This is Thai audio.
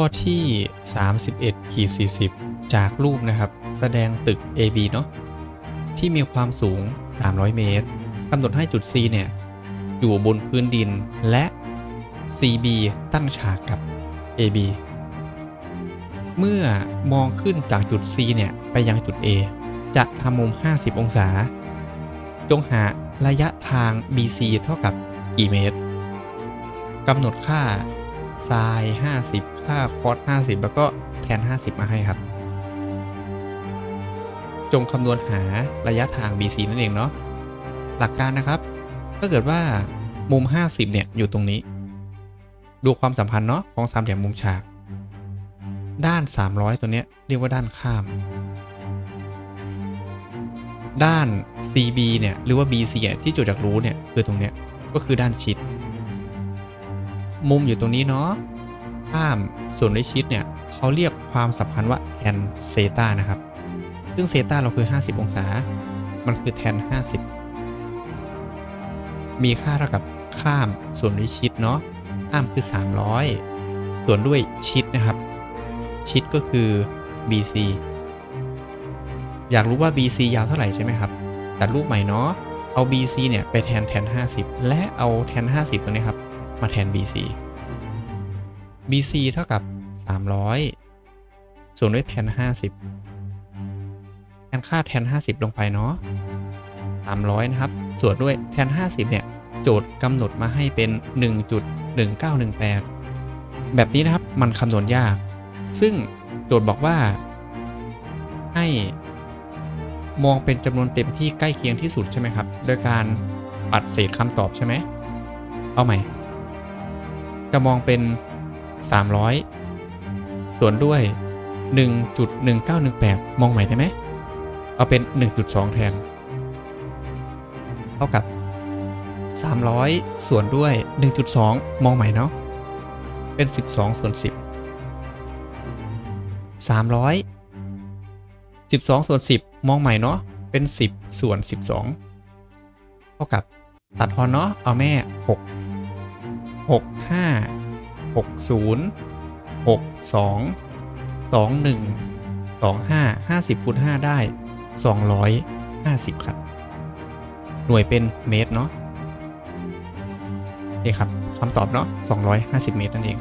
ข้อที่ 31ขีด40 จากรูปนะครับ แสดงตึก AB เนาะที่มีความสูง 300 เมตรกำหนดให้จุด C เนี่ย อยู่บนพื้นดินและ CB ตั้งฉากกับ AB เมื่อมองขึ้นจากจุด C เนี่ย ไปยังจุด A จะทำมุม 50 องศา จงหาระยะทาง BC เท่ากับกี่เมตรกำหนดค่า ไซน์50 ค่าคอส50 แล้วก็แทน 50 มาให้ครับ จงคำนวณหาระยะทาง BC นั่นเองเนาะหลักการนะครับ ถ้าเกิดว่ามุม 50 เนี่ย อยู่ตรงนี้ ดูความสัมพันธ์เนาะของสามเหลี่ยมมุมฉาก ด้าน 300 ตัวเนี้ยเรียกว่าด้านข้าม ด้าน CB เนี่ยหรือว่า BC เนี่ยที่จุดจากรู้เนี่ยคือตรงเนี้ยก็คือด้านชิด มุมอยู่ตรงนี้เนาะข้ามส่วนด้วยชิดเนี่ยเขาเรียกความสัมพันธ์ว่าแทนเซตานะครับ ซึ่งเซตาเราคือ 50 องศา มันคือแทน 50 มีค่าเท่ากับข้ามส่วนด้วยชิดเนาะข้ามคือ 300 ส่วนด้วยชิดนะครับ ชิดก็คือ BC อยากรู้ว่า BC ยาวเท่าไหร่ใช่ไหมครับตัดรูปใหม่เนาะ เอา BC เนี่ยไปแทนแทน 50 และเอาแทน 50 ตัวนี้ครับ มาแทน BC BC เท่ากับ 300 ส่วนด้วยแทน 50 แทนค่าแทน 50 ลงไปเนาะ300 นะครับ ส่วนด้วยแทน 50 เนี่ย โจทย์กำหนดมาให้เป็น 1.1918 แบบนี้นะครับ มันคำนวณยาก ซึ่งโจทย์บอกว่า ให้มองเป็นจำนวนเต็มที่ใกล้เคียงที่สุดใช่ไหมครับ โดยการปัดเศษคำตอบใช่ไหม เอาใหม่ จะมองเป็น 300 ส่วนด้วย 1.1918 มองใหม่ได้ไหม เอาเป็น 1.2 แทน เท่ากับ 300 ส่วนด้วย 1.2 มองใหม่เนาะ เป็น 12 ส่วน 10 300 12 ส่วน 10 มองใหม่เนาะ เป็น 10 ส่วน 12 เท่ากับตัดพอนเนาะ เอาแม่ 6 6 5 6 0 6 2 2 1 2 5 50คูณ5ได้ 250 ครับ หน่วยเป็นเมตรเนาะนี่ครับคำตอบเนาะ250 เมตรนั่นเอง